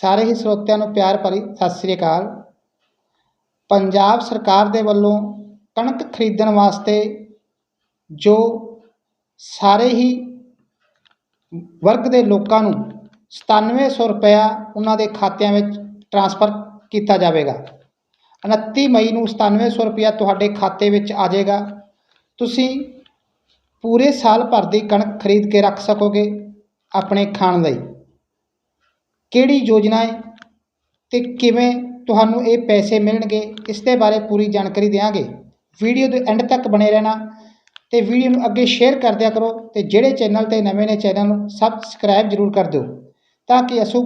ਸਾਰੇ ਹੀ ਸਰੋਤਿਆਂ ਨੂੰ ਪਿਆਰ ਭਰੀ ਸਤਿ ਸ੍ਰੀ ਅਕਾਲ। ਪੰਜਾਬ ਸਰਕਾਰ ਦੇ ਵੱਲੋਂ ਕਣਕ ਖਰੀਦਣ ਵਾਸਤੇ ਜੋ ਸਾਰੇ ਹੀ ਵਰਗ ਦੇ ਲੋਕਾਂ ਨੂੰ ਸਤਾਨਵੇਂ ਸੌ ਰੁਪਇਆ ਉਹਨਾਂ ਦੇ ਖਾਤਿਆਂ ਵਿੱਚ ਟ੍ਰਾਂਸਫਰ ਕੀਤਾ ਜਾਵੇਗਾ। ਉਨੱਤੀ ਮਈ ਨੂੰ ਸਤਾਨਵੇਂ ਸੌ ਰੁਪਇਆ ਤੁਹਾਡੇ ਖਾਤੇ ਵਿੱਚ ਆ ਜਾਏਗਾ। ਤੁਸੀਂ ਪੂਰੇ ਸਾਲ ਭਰ ਦੀ ਕਣਕ ਖਰੀਦ ਕੇ ਰੱਖ ਸਕੋਗੇ ਆਪਣੇ ਖਾਣ ਲਈ। ਕਿਹੜੀ ਯੋਜਨਾ ਹੈ ਤੇ ਕਿਵੇਂ ਤੁਹਾਨੂੰ ਇਹ ਪੈਸੇ ਮਿਲਣਗੇ, ਇਸ ਦੇ ਬਾਰੇ ਪੂਰੀ ਜਾਣਕਾਰੀ ਦਿਆਂਗੇ। ਵੀਡੀਓ ਦੇ ਐਂਡ ਤੱਕ ਬਣੇ ਰਹਿਣਾ ਤੇ ਵੀਡੀਓ ਨੂੰ ਅੱਗੇ ਸ਼ੇਅਰ ਕਰ ਦਿਆ ਕਰੋ ਤੇ ਜਿਹੜੇ ਚੈਨਲ ਤੇ ਨਵੇਂ ਨੇ ਚੈਨਲ ਨੂੰ ਸਬਸਕ੍ਰਾਈਬ ਜ਼ਰੂਰ ਕਰ ਦਿਓ ਤਾਂ ਕਿ ਅਸੀਂ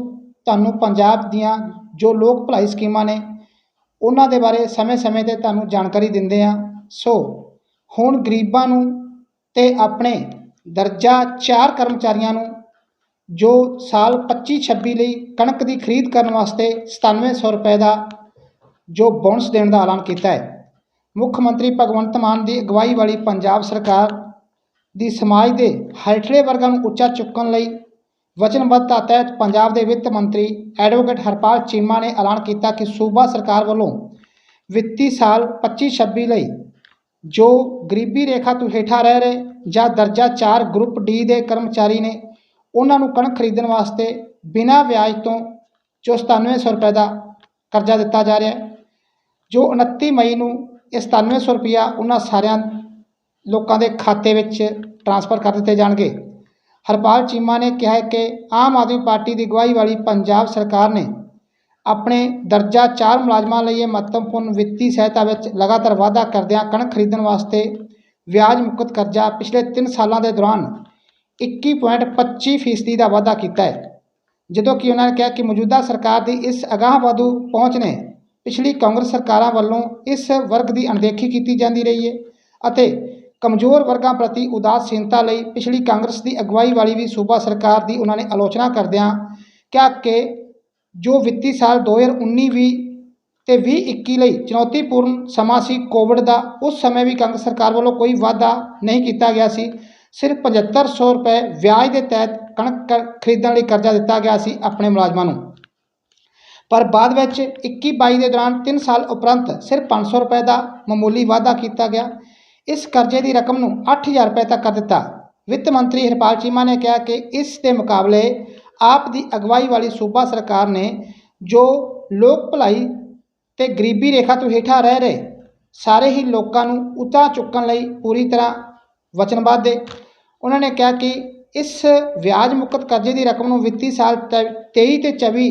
ਤੁਹਾਨੂੰ ਪੰਜਾਬ ਦੀਆਂ ਜੋ ਲੋਕ ਭਲਾਈ ਸਕੀਮਾਂ ਨੇ, ਉਹਨਾਂ ਦੇ ਬਾਰੇ ਸਮੇਂ-ਸਮੇਂ ਤੇ ਤੁਹਾਨੂੰ ਜਾਣਕਾਰੀ ਦਿੰਦੇ ਆ ਸੋ, ਹੁਣ ਗਰੀਬਾਂ ਨੂੰ ਤੇ ਆਪਣੇ ਦਰਜਾ 4 ਕਰਮਚਾਰੀਆਂ ਨੂੰ ਜੋ ਸਾਲ 25-26 ਲਈ ਕਣਕ ਦੀ ਖਰੀਦ ਕਰਨ ਵਾਸਤੇ 9700 ਰੁਪਏ ਦਾ ਜੋ ਬੋਨਸ ਦੇਣ ਦਾ ਐਲਾਨ ਕੀਤਾ ਹੈ। ਮੁੱਖ ਮੰਤਰੀ ਭਗਵੰਤ ਮਾਨ ਦੀ ਅਗਵਾਈ ਵਾਲੀ ਪੰਜਾਬ ਸਰਕਾਰ ਦੀ ਸਮਾਜ ਦੇ ਹੇਠਲੇ ਵਰਗਾਂ ਨੂੰ ਉੱਚਾ ਚੁੱਕਣ ਲਈ ਵਚਨਬੱਧਤਾ ਤਹਿਤ ਪੰਜਾਬ ਦੇ ਵਿੱਤ ਮੰਤਰੀ ਐਡਵੋਕੇਟ ਹਰਪਾਲ ਚੀਮਾ ਨੇ ਐਲਾਨ ਕੀਤਾ ਕਿ ਸੂਬਾ ਸਰਕਾਰ ਵੱਲੋਂ ਵਿੱਤੀ ਸਾਲ 25-26 ਲਈ ਜੋ ਗਰੀਬੀ ਰੇਖਾ ਤੋਂ ਹੇਠਾਂ ਰਹਿ ਰਹੇ ਜਾਂ ਦਰਜਾ 4 ਗਰੁੱਪ ਡੀ ਦੇ ਕਰਮਚਾਰੀ ਨੇ ਉਹਨਾਂ ਨੂੰ ਕਣਕ ਖਰੀਦਣ ਵਾਸਤੇ ਬਿਨਾਂ ਵਿਆਜ ਤੋਂ ਜੋ 9700 ਰੁਪਏ ਦਾ ਕਰਜ਼ਾ ਦਿੱਤਾ ਜਾ ਰਿਹਾ ਹੈ, ਜੋ 29 ਮਈ ਨੂੰ ਇਹ 9700 ਰੁਪਇਆ ਉਹਨਾਂ ਸਾਰਿਆਂ ਲੋਕਾਂ ਦੇ ਖਾਤੇ ਵਿੱਚ ਟ੍ਰਾਂਸਫਰ ਕਰ ਦਿੱਤੇ ਜਾਣਗੇ। ਹਰਪਾਲ ਚੀਮਾ ਨੇ ਕਿਹਾ ਕਿ ਆਮ ਆਦਮੀ ਪਾਰਟੀ ਦੀ ਅਗਵਾਈ ਵਾਲੀ ਪੰਜਾਬ ਸਰਕਾਰ ਨੇ ਆਪਣੇ ਦਰਜਾ 4 ਮੁਲਾਜ਼ਮਾਂ ਲਈ ਇਹ ਮਹੱਤਵਪੂਰਨ ਵਿੱਤੀ ਸਹਾਇਤਾ ਵਿੱਚ ਲਗਾਤਾਰ ਵਾਧਾ ਕਰਦਿਆਂ ਕਣਕ ਖਰੀਦਣ ਵਾਸਤੇ ਵਿਆਜ ਮੁਕਤ ਕਰਜ਼ਾ ਪਿਛਲੇ 3 ਸਾਲਾਂ ਦੇ ਦੌਰਾਨ 21.25 ਫੀਸਦੀ ਦਾ ਵਾਧਾ ਕੀਤਾ ਹੈ। ਜਦੋਂ ਕਿ ਉਹਨਾਂ ਨੇ ਕਿਹਾ ਕਿ ਮੌਜੂਦਾ ਸਰਕਾਰ ਦੀ ਇਸ ਅਗਾਂਹਵਧੂ ਪਹੁੰਚ ਨੇ, ਪਿਛਲੀ ਕਾਂਗਰਸ ਸਰਕਾਰਾਂ ਵੱਲੋਂ ਇਸ ਵਰਗ ਦੀ ਅਣਦੇਖੀ ਕੀਤੀ ਜਾਂਦੀ ਰਹੀ ਹੈ ਅਤੇ ਕਮਜ਼ੋਰ ਵਰਗਾਂ ਪ੍ਰਤੀ ਉਦਾਸੀਨਤਾ ਲਈ ਪਿਛਲੀ ਕਾਂਗਰਸ ਦੀ ਅਗਵਾਈ ਵਾਲੀ ਵੀ ਸੂਬਾ ਸਰਕਾਰ ਦੀ ਉਹਨਾਂ ਨੇ ਆਲੋਚਨਾ ਕਰਦਿਆਂ ਕਿਹਾ ਕਿ ਜੋ ਵਿੱਤੀ ਸਾਲ 2019-20 ਤੇ 2021 ਲਈ ਚੁਣੌਤੀਪੂਰਨ ਸਮਾਂ ਸੀ, ਕੋਵਿਡ ਦਾ, ਉਸ ਸਮੇਂ ਵੀ ਕਾਂਗਰਸ ਸਰਕਾਰ ਵੱਲੋਂ ਕੋਈ ਵਾਅਦਾ ਨਹੀਂ ਕੀਤਾ ਗਿਆ ਸੀ। ਸਿਰਫ 7500 ਰੁਪਏ ਵਿਆਜ ਦੇ ਤਹਿਤ ਕਣਕ ਕ- ਖਰੀਦਣ ਲਈ ਕਰਜ਼ਾ ਦਿੱਤਾ ਗਿਆ ਸੀ ਆਪਣੇ ਮੁਲਾਜ਼ਮਾਂ ਨੂੰ। ਪਰ ਬਾਅਦ ਵਿੱਚ 21-22 ਦੇ ਦੌਰਾਨ 3 ਸਾਲ ਉਪਰੰਤ ਸਿਰਫ 500 ਰੁਪਏ ਦਾ ਮਾਮੂਲੀ ਵਾਧਾ ਕੀਤਾ ਗਿਆ। ਇਸ ਕਰਜ਼ੇ ਦੀ ਰਕਮ ਨੂੰ 8000 ਰੁਪਏ ਤੱਕ ਕਰ ਦਿੱਤਾ। ਵਿੱਤ ਮੰਤਰੀ ਹਰਪਾਲ ਚੀਮਾ ਨੇ ਕਿਹਾ ਕਿ ਇਸ ਦੇ ਮੁਕਾਬਲੇ ਆਪ ਦੀ ਅਗਵਾਈ ਵਾਲੀ ਸੂਬਾ ਸਰਕਾਰ ਨੇ ਜੋ ਲੋਕ ਭਲਾਈ ਤੇ ਗਰੀਬੀ ਰੇਖਾ ਤੋਂ ਹੇਠਾਂ ਰਹਿ ਰਹੇ ਸਾਰੇ ਹੀ ਲੋਕਾਂ ਨੂੰ ਉੱਚਾ ਚੁੱਕਣ ਲਈ ਪੂਰੀ ਤਰ੍ਹਾਂ ਵਚਨਬੱਧ ਹੈ ਉਹਨਾਂ ਨੇ ਕਿਹਾ ਕਿ ਇਸ ਵਿਆਜ ਮੁਕਤ ਕਰਜ਼ੇ ਦੀ ਰਕਮ ਨੂੰ ਵਿੱਤੀ ਸਾਲ 23 ਤੇ 24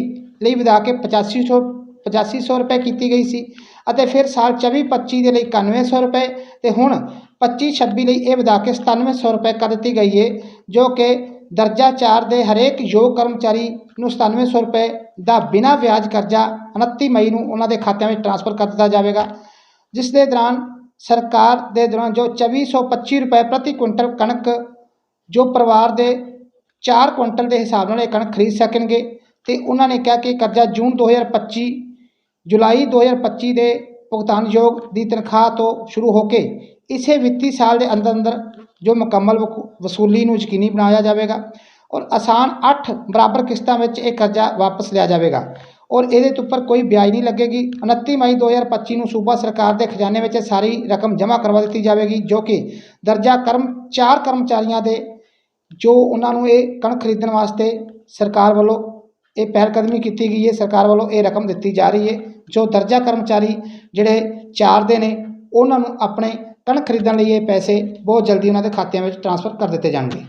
ਲਈ ਵਧਾ ਕੇ 8500 8500 ਰੁਪਏ ਕੀਤੀ ਗਈ ਸੀ ਅਤੇ ਫਿਰ ਸਾਲ 24 25 ਦੇ ਲਈ 9100 ਰੁਪਏ ਤੇ ਹੁਣ 25 26 ਲਈ ਇਹ ਵਧਾ ਕੇ 9700 ਰੁਪਏ ਕਰ ਦਿੱਤੀ ਗਈ ਹੈ ਜੋ ਕਿ ਦਰਜਾ 4 ਦੇ ਹਰੇਕ ਯੋਗ ਕਰਮਚਾਰੀ ਨੂੰ 9700 ਰੁਪਏ ਦਾ ਬਿਨਾਂ ਵਿਆਜ ਕਰਜ਼ਾ 29 ਮਈ ਨੂੰ ਉਹਨਾਂ ਦੇ ਖਾਤਿਆਂ ਵਿੱਚ ਟ੍ਰਾਂਸਫਰ ਕਰ ਦਿੱਤਾ ਜਾਵੇਗਾ, ਜਿਸ ਦੇ ਦੌਰਾਨ ਸਰਕਾਰ ਦੇ ਦੌਰਾਨ ਜੋ 2425 ਰੁਪਏ ਪ੍ਰਤੀ ਕੁਇੰਟਲ ਕਣਕ ਜੋ ਪਰਿਵਾਰ ਦੇ 4 ਕੁਇੰਟਲ ਦੇ ਹਿਸਾਬ ਨਾਲ ਇਹ ਕਣਕ ਖਰੀਦ ਸਕਣਗੇ ਤੇ ਉਹਨਾਂ ਨੇ ਕਿਹਾ ਕਿ ਕਰਜ਼ਾ ਜੂਨ 2025 ਜੁਲਾਈ 2025 ਦੇ ਭੁਗਤਾਨਯੋਗ ਦੀ ਤਨਖਾਹ ਤੋਂ ਸ਼ੁਰੂ ਹੋ ਕੇ ਇਸੇ ਵਿੱਤੀ ਸਾਲ ਦੇ ਅੰਦਰ ਅੰਦਰ ਜੋ ਮੁਕੰਮਲ ਵਕੂ- ਵਸੂਲੀ ਨੂੰ ਯਕੀਨੀ ਬਣਾਇਆ ਜਾਵੇਗਾ ਔਰ ਆਸਾਨ 8 ਬਰਾਬਰ ਕਿਸ਼ਤਾਂ ਵਿੱਚ ਇਹ ਕਰਜ਼ਾ ਵਾਪਸ ਲਿਆ ਜਾਵੇਗਾ ਔਰ ਇਹਦੇ ਉੱਪਰ ਕੋਈ ਵਿਆਜ ਨਹੀਂ ਲੱਗੇਗੀ। 29 ਮਈ 2025 ਨੂੰ ਸੂਬਾ ਸਰਕਾਰ ਦੇ ਖਜ਼ਾਨੇ ਵਿੱਚ ਸਾਰੀ ਰਕਮ ਜਮ੍ਹਾਂ ਕਰਵਾ ਦਿੱਤੀ ਜਾਵੇਗੀ ਜੋ ਕਿ ਦਰਜਾ ਕਰਮ, ਚਾਰ ਕਰਮਚਾਰੀਆਂ ਦੇ ਜੋ ਉਹਨਾਂ ਨੂੰ ਇਹ ਕਣਕ ਖਰੀਦਣ ਵਾਸਤੇ ਸਰਕਾਰ ਵੱਲੋਂ ਇਹ ਪਹਿਲ ਕਦਮੀ ਕੀਤੀ ਗਈ ਹੈ, ਸਰਕਾਰ ਵੱਲੋਂ ਇਹ ਰਕਮ ਦਿੱਤੀ ਜਾ ਰਹੀ ਹੈ, ਜੋ ਦਰਜਾ ਕਰਮਚਾਰੀ ਜਿਹੜੇ ਚਾਰ ਦੇ ਨੇ, ਉਹਨਾਂ ਨੂੰ ਆਪਣੇ ਕਣਕ ਖਰੀਦਣ ਲਈ ਇਹ ਪੈਸੇ ਬਹੁਤ ਜਲਦੀ ਉਹਨਾਂ ਦੇ ਖਾਤਿਆਂ ਵਿੱਚ ਟ੍ਰਾਂਸਫਰ ਕਰ ਦਿੱਤੇ ਜਾਣਗੇ।